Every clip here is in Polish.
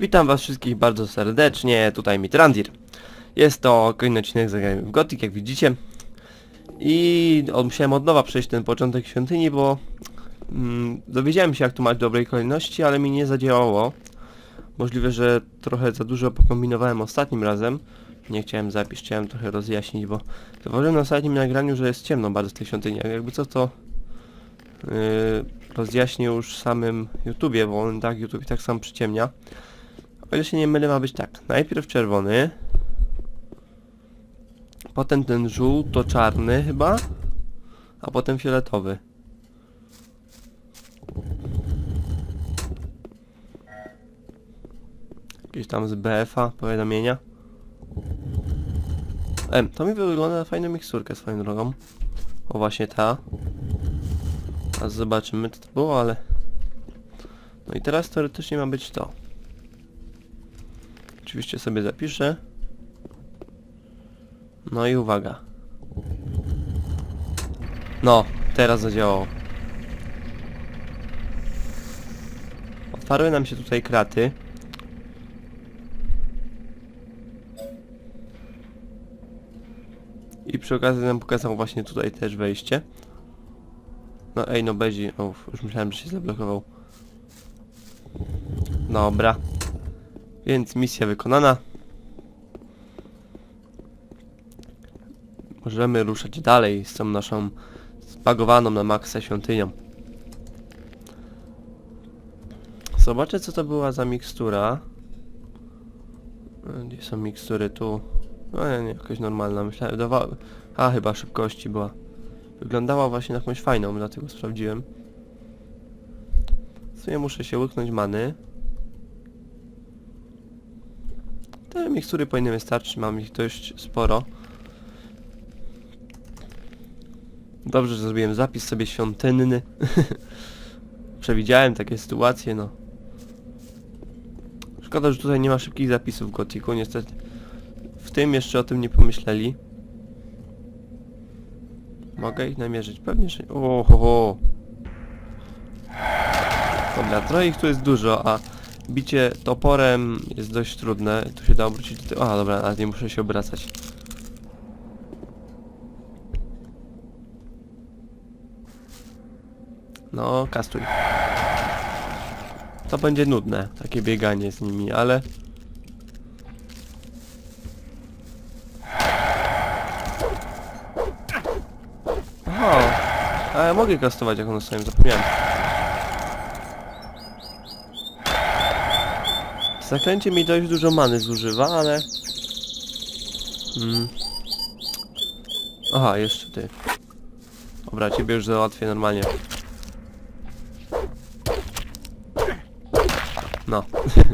Witam was wszystkich bardzo serdecznie, tutaj Mitrandir. Jest to kolejny odcinek Zagrajmy w Gothic, jak widzicie. I od, musiałem od nowa przejść ten początek świątyni, bo mm, dowiedziałem się jak tu mać dobrej kolejności, ale mi nie zadziałało. Możliwe, że trochę za dużo pokombinowałem ostatnim razem. Nie chciałem zapisz, chciałem trochę rozjaśnić, bo zauważyłem na ostatnim nagraniu, że jest ciemno bardzo w tej świątyni. Jakby co to yy, rozjaśnię już samym YouTubie, bo on tak YouTube tak sam przyciemnia. O się nie mylę ma być tak. Najpierw czerwony. Potem ten żółto-czarny chyba. A potem fioletowy. Jakieś tam z BF-a powiadomienia. Em, to mi wygląda na fajną miksturkę swoją drogą. O właśnie ta. A zobaczymy co to było, ale... No i teraz teoretycznie ma być to. Oczywiście sobie zapiszę. No i uwaga. No, teraz zadziałało. Otwarły nam się tutaj kraty. I przy okazji nam pokazał właśnie tutaj też wejście. No ej, no Bezi, o, już myślałem, że się zablokował. Dobra. Więc misja wykonana. Możemy ruszać dalej z tą naszą spagowaną na maksa świątynią. Zobaczę co to była za mikstura. E, Gdzie są mikstury? Tu. No nie, nie, jakaś normalna. Myślałem, dawa... A, chyba szybkości była. Wyglądała właśnie na jakąś fajną, dlatego sprawdziłem. W sumie muszę się łyknąć many. Te mikstury powinny wystarczyć, mam ich dość sporo. Dobrze, że zrobiłem zapis sobie świątynny. Przewidziałem takie sytuacje, no. Szkoda, że tutaj nie ma szybkich zapisów w Gotiku, niestety. W tym jeszcze o tym nie pomyśleli. Mogę ich namierzyć? Pewnie, że... Oho! Dobra, trochę ich tu jest dużo, a bicie toporem jest dość trudne. Tu się da obrócić do tyłu. A, dobra, nawet nie muszę się obracać. No, kastuj. To będzie nudne, takie bieganie z nimi, ale... Aha, a ja mogę kastować jak one stoją, zapomniałem. W zakręcie mi dość dużo many zużywa, ale... Mm. Aha, jeszcze ty. Dobra, ciebie już załatwię normalnie. No.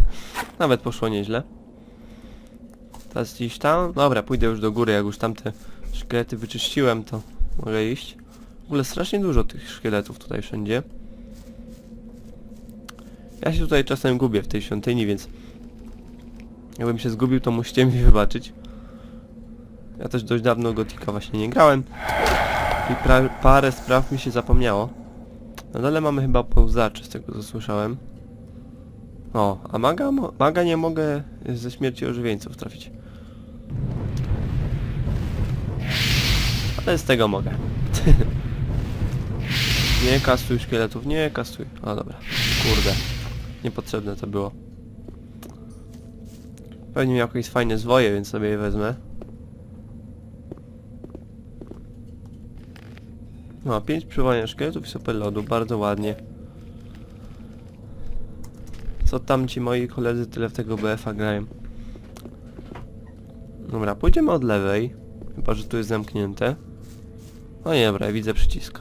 Nawet poszło nieźle. Teraz gdzieś tam? Dobra, pójdę już do góry, jak już tamte szkielety wyczyściłem, to mogę iść. W ogóle strasznie dużo tych szkieletów tutaj wszędzie. Ja się tutaj czasem gubię w tej świątyni, więc... Jakbym się zgubił, to musicie mi wybaczyć. Ja też dość dawno Gotika właśnie nie grałem. I parę spraw mi się zapomniało. Na dole mamy chyba pełzaczy, z tego co słyszałem. O, a maga, maga nie mogę ze śmierci ożywieńców trafić. Ale z tego mogę. nie kastuj szkieletów, nie kastuj. O dobra, kurde. Niepotrzebne to było. Pewnie miał jakieś fajne zwoje, więc sobie je wezmę. No, 5 przywołania szkieletów i super lodu, bardzo ładnie. Co tam ci moi koledzy tyle w tego BF-a grają? Dobra, pójdziemy od lewej. Chyba, że tu jest zamknięte. No nie, dobra, widzę przycisk.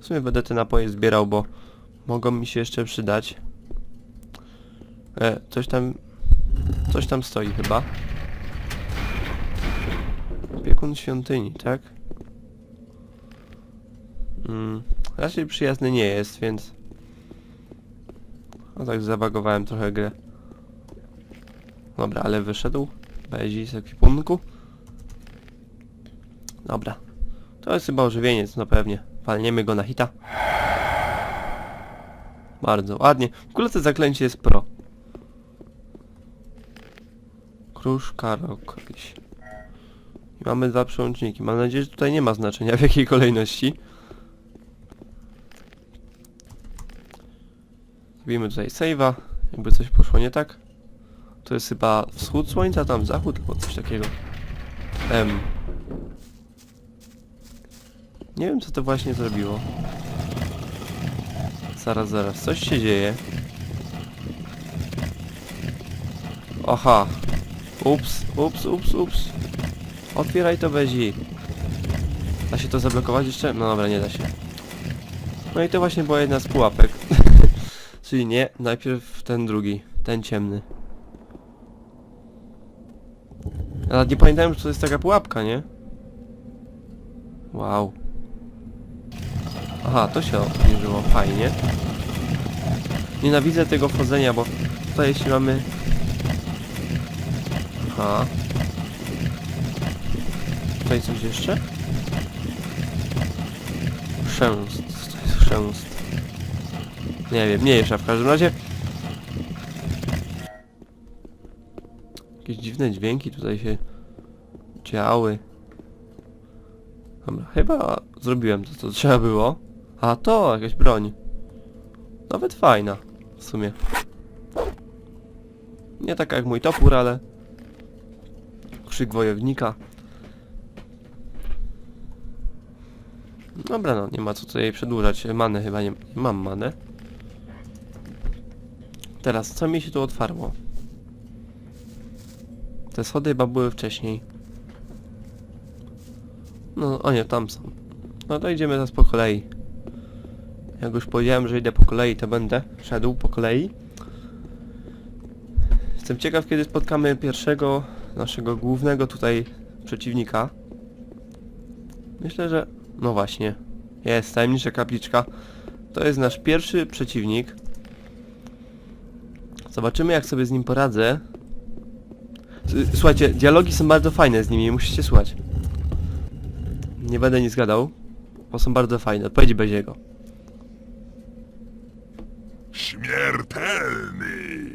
W sumie będę te napoje zbierał, bo mogą mi się jeszcze przydać. E, coś tam... Coś tam stoi chyba. Opiekun świątyni, tak? Mm, raczej przyjazny nie jest, więc... No tak zabagowałem trochę grę. Dobra, ale wyszedł. Bezi z ekwipunku. Dobra. To jest chyba ożywieniec, no pewnie. Palniemy go na hita. Bardzo ładnie. W ogóle to zaklęcie jest pro. Kruszka rok. I mamy dwa przełączniki. Mam nadzieję, że tutaj nie ma znaczenia w jakiej kolejności. Robimy tutaj save'a. Jakby coś poszło nie tak. To jest chyba wschód słońca, tam zachód albo coś takiego. Em. Nie wiem co to właśnie zrobiło. Zaraz, zaraz, coś się dzieje. Aha. Ups, ups, ups, ups. Otwieraj to wezi. Da się to zablokować jeszcze? No dobra, nie da się. No i to właśnie była jedna z pułapek. Czyli nie, najpierw ten drugi, ten ciemny. Ale nie pamiętałem, że to jest taka pułapka, nie? Wow. Aha, to się obniżyło, fajnie. Nienawidzę tego wchodzenia, bo tutaj jeśli mamy... Aha. Tutaj coś jeszcze? Chrzęst, to jest chrzęst. Nie wiem, mniejsza w każdym razie. Jakieś dziwne dźwięki tutaj się działy. Dobra, chyba zrobiłem to, co trzeba było. A to, jakaś broń. Nawet fajna, w sumie. Nie taka jak mój topór, ale... Krzyk wojownika. Dobra, no, nie ma co tutaj przedłużać. Manę chyba nie, nie mam manę. Teraz, co mi się tu otwarło? Te schody chyba były wcześniej. No, o nie, tam są. No to idziemy teraz po kolei. Jak już powiedziałem, że idę po kolei, to będę szedł po kolei. Jestem ciekaw, kiedy spotkamy pierwszego naszego głównego tutaj przeciwnika. Myślę, że... No właśnie. Jest, tajemnicza kapliczka. To jest nasz pierwszy przeciwnik. Zobaczymy, jak sobie z nim poradzę. Słuchajcie, dialogi są bardzo fajne z nimi, musicie słuchać. Nie będę nic gadał, bo są bardzo fajne. Odpowiedzi bez jego. Śmiertelny!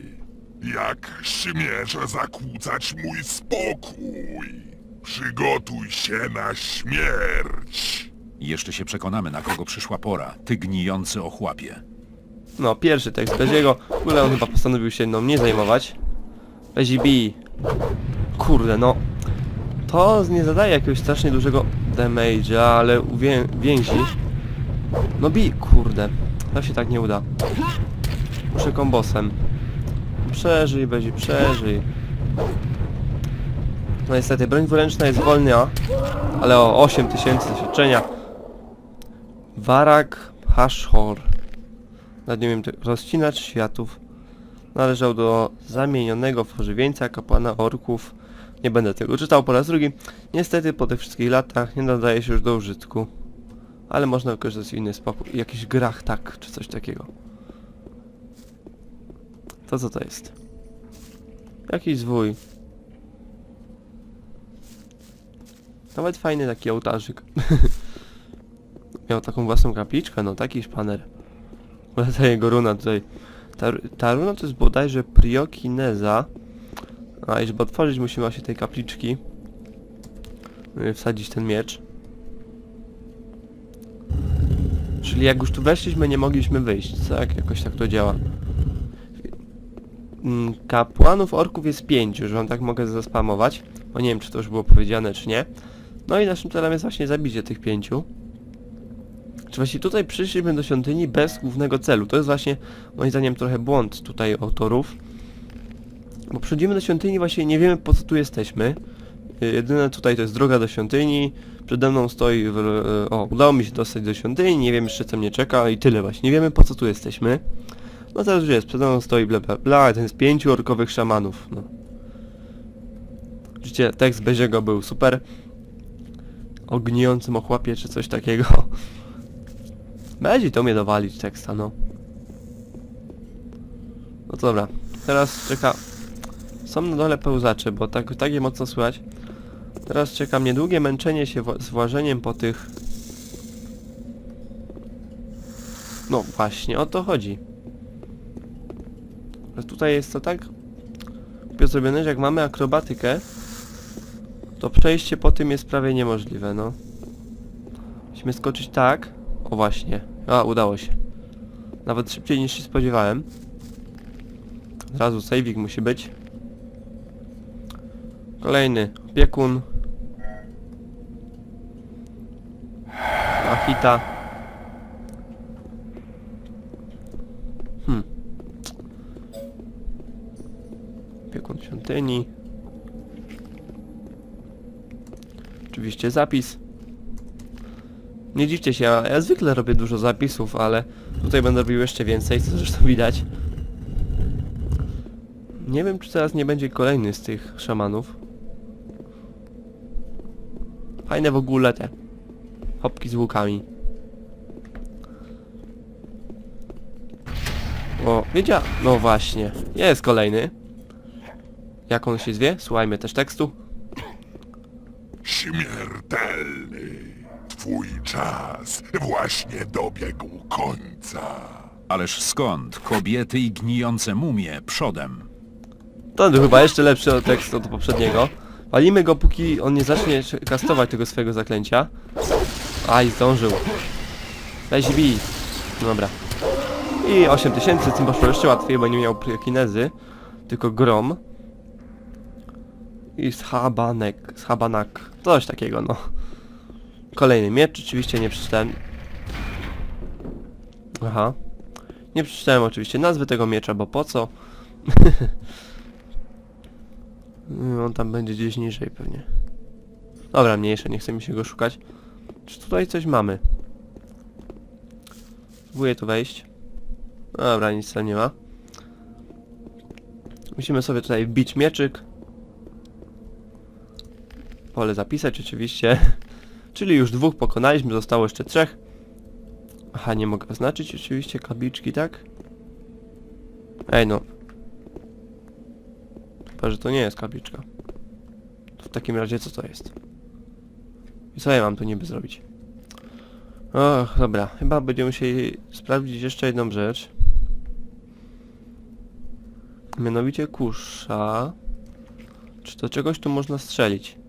Jak śmiesz zakłócać mój spokój? Przygotuj się na śmierć! Jeszcze się przekonamy, na kogo przyszła pora. Ty gnijący ochłapie. No, pierwszy tekst bez jego. W ogóle on chyba postanowił się mną nie zajmować. Bezi B. Kurde, no. To nie zadaje jakiegoś strasznie dużego damage'a, ale u wię więzi... No bi, kurde. To się tak nie uda. Muszę kombosem. Przeżyj, Bezi, przeżyj. No niestety, broń dwuręczna jest wolna, ale o 8000 doświadczenia. Warak Hashor. Wiem, to rozcinacz światów. Należał do zamienionego w ożywieńca kapłana orków. Nie będę tego czytał po raz drugi. Niestety po tych wszystkich latach nie nadaje się już do użytku. Ale można wykorzystać inny sposób. Jakichś grach tak, czy coś takiego. To co to jest? Jakiś zwój. Nawet fajny taki ołtarzyk. Miał taką własną kapliczkę, no taki szpaner. Ta jego runa tutaj. Ta, ta runa to jest bodajże priokineza. A i żeby otworzyć musimy właśnie tej kapliczki. y, Wsadzić ten miecz. Czyli jak już tu weszliśmy, nie mogliśmy wyjść, tak? Jakoś tak to działa. Mm, Kapłanów orków jest pięciu, że wam tak mogę zaspamować. Bo nie wiem, czy to już było powiedziane, czy nie. No i naszym celem jest właśnie zabicie tych pięciu. Czy właśnie tutaj przyszliśmy do świątyni bez głównego celu. To jest właśnie moim zdaniem trochę błąd tutaj autorów. Bo przychodzimy do świątyni właśnie nie wiemy po co tu jesteśmy. Y, Jedyne tutaj to jest droga do świątyni. Przede mną stoi... W, y, o, udało mi się dostać do świątyni, nie wiem jeszcze co mnie czeka i tyle właśnie. Nie wiemy po co tu jesteśmy. No teraz już jest, przede mną stoi bla bla bla, ten z pięciu orkowych szamanów. No. Widzicie, tekst Beziego był super. O gnijącym ochłapie czy coś takiego. Będzie to mnie dowalić teksta, no. No dobra, teraz czeka... Są na dole pełzacze, bo tak, tak je mocno słychać. Teraz czeka mnie długie męczenie się z włażeniem po tych... No właśnie, o to chodzi. A tutaj jest to tak zrobione, że jak mamy akrobatykę, to przejście po tym jest prawie niemożliwe, no. Musimy skoczyć tak. O właśnie. A, udało się. Nawet szybciej niż się spodziewałem. Od razu saving musi być. Kolejny opiekun. Achita. Hmm. Opiekun świątyni. Oczywiście zapis. Nie dziwcie się, ja, ja zwykle robię dużo zapisów, ale tutaj będę robił jeszcze więcej, co zresztą widać. Nie wiem, czy teraz nie będzie kolejny z tych szamanów. Fajne w ogóle te hopki z łukami. O, wiedzia... No właśnie, jest kolejny. Jak on się zwie? Słuchajmy też tekstu. Śmiertelny. Twój czas właśnie dobiegł końca. Ależ skąd? Kobiety i gnijące mumie przodem. To był chyba jeszcze lepszy od tekstu od poprzedniego. Walimy go póki on nie zacznie kastować tego swojego zaklęcia. Aj, zdążył. Weź bij. Dobra. I 8000, tym poszło jeszcze łatwiej, bo nie miał kinezy, tylko grom. I schabanek, schabanak, coś takiego no. Kolejny miecz, oczywiście nie przeczytałem. Aha. Nie przeczytałem oczywiście nazwy tego miecza, bo po co? Mm, On tam będzie gdzieś niżej pewnie. Dobra, mniejsze, nie chce mi się go szukać. Czy tutaj coś mamy? Próbuję tu wejść. Dobra, nic tam nie ma. Musimy sobie tutaj wbić mieczyk. Pole zapisać oczywiście. Czyli już dwóch pokonaliśmy, zostało jeszcze trzech. Aha, nie mogę oznaczyć oczywiście kabliczki, tak? Ej no, Chyba, że to nie jest kapliczka. To w takim razie co to jest? I co ja mam tu niby zrobić? Och, dobra. Chyba będziemy musieli sprawdzić jeszcze jedną rzecz. Mianowicie kusza. Czy do czegoś tu można strzelić?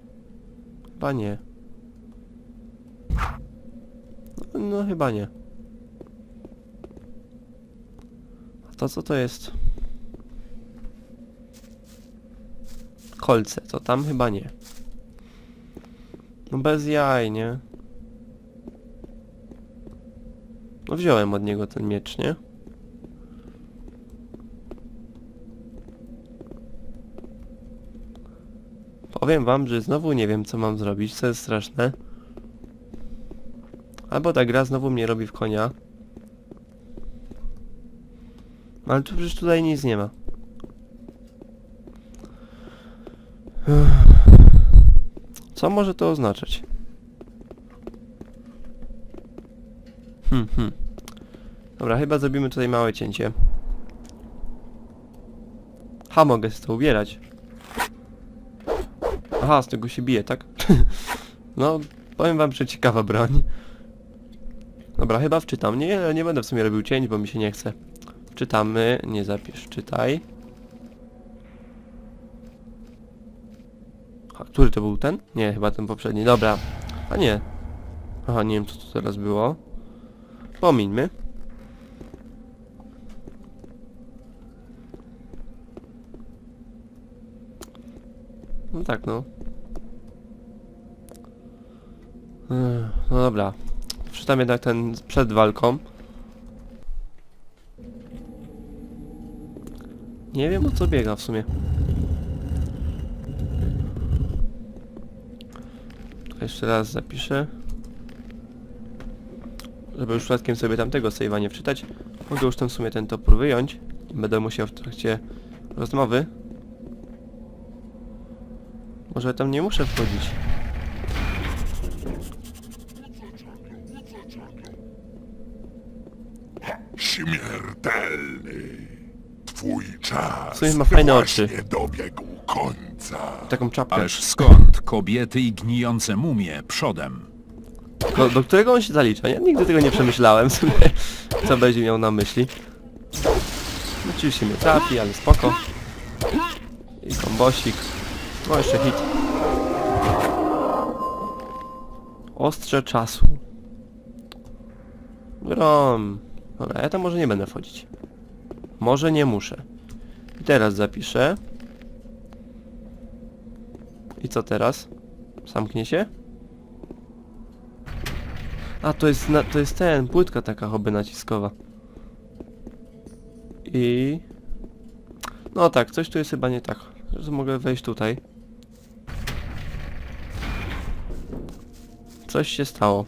Chyba nie. No, no chyba nie. A to co to jest? Kolce, to tam chyba nie. No bez jaj, nie? No wziąłem od niego ten miecz, nie? Powiem wam, że znowu nie wiem co mam zrobić, co jest straszne. Albo ta gra znowu mnie robi w konia. Ale tu przecież tutaj nic nie ma. Co może to oznaczać? Hmm, hmm. Dobra, chyba zrobimy tutaj małe cięcie. Ha, mogę z to ubierać. Aha, z tego się bije, tak? no, powiem wam, że ciekawa broń. Dobra, chyba wczytam. Nie, nie będę w sumie robił cięć, bo mi się nie chce. Czytamy, nie zapisz, czytaj. Który to był ten? Nie, chyba ten poprzedni. Dobra. A nie. Aha, nie wiem co tu teraz było. Pomińmy. No tak, no. No dobra. Przeczytam jednak ten przed walką. Nie wiem o co biega w sumie. Jeszcze raz zapiszę. Żeby już przypadkiem sobie tamtego save'a nie wczytać. Mogę już ten w sumie ten topór wyjąć. Będę musiał w trakcie rozmowy. Może tam nie muszę wchodzić. Śmiertelny. Twój czas W sumie ma fajne oczy. dobiegł końca. Taką czapkę. Ależ skąd? Kobiety i gnijące mumie przodem. Do, do którego on się zalicza? Ja nigdy tego nie przemyślałem sobie, co będzie miał na myśli. Oczywiście mnie trafi, ale spoko. I kombosik. No jeszcze hit. Ostrze czasu. Grom. Dobra, ja tam może nie będę wchodzić. Może nie muszę. I teraz zapiszę. I co teraz? Zamknie się? A, to jest, na, to jest ten, płytka taka hobby naciskowa. I... No tak, coś tu jest chyba nie tak. Że mogę wejść tutaj. Coś się stało.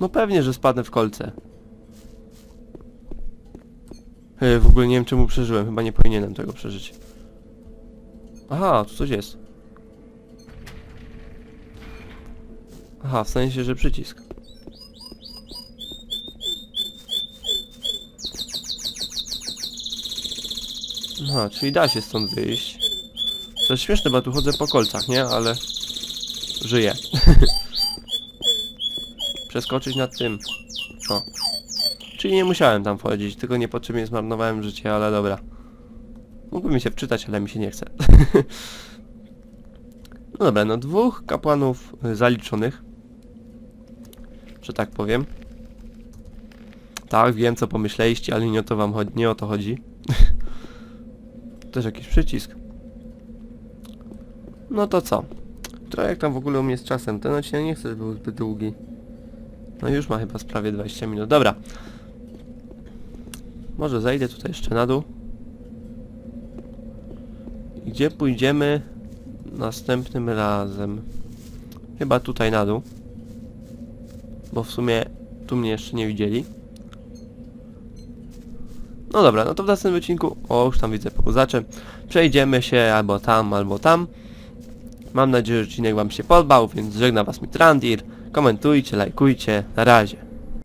No pewnie, że spadnę w kolce. Yy, w ogóle nie wiem czemu przeżyłem, chyba nie powinienem tego przeżyć. Aha, tu coś jest. Aha, w sensie, że przycisk. Aha, czyli da się stąd wyjść. To jest śmieszne, bo tu chodzę po kolcach, nie? Ale... Żyję. Przeskoczyć nad tym. O. Czyli nie musiałem tam wchodzić, tylko niepotrzebnie zmarnowałem życie, ale dobra. Mógłbym się wczytać, ale mi się nie chce. no dobra, no dwóch kapłanów zaliczonych. Że tak powiem. Tak, wiem co pomyśleliście, ale nie o to wam chodzi, nie o to chodzi. Też jakiś przycisk. No to co? Trochę jak tam w ogóle u mnie z czasem. Ten odcinek nie chcę, żeby był zbyt długi. No już ma chyba prawie 20 minut. Dobra. Może zejdę tutaj jeszcze na dół. Gdzie pójdziemy następnym razem? Chyba tutaj na dół. Bo w sumie tu mnie jeszcze nie widzieli. No dobra, no to w następnym odcinku, o już tam widzę pełzacze, przejdziemy się albo tam, albo tam. Mam nadzieję, że odcinek wam się podobał, więc żegna was Mitrandir. Komentujcie, lajkujcie, na razie.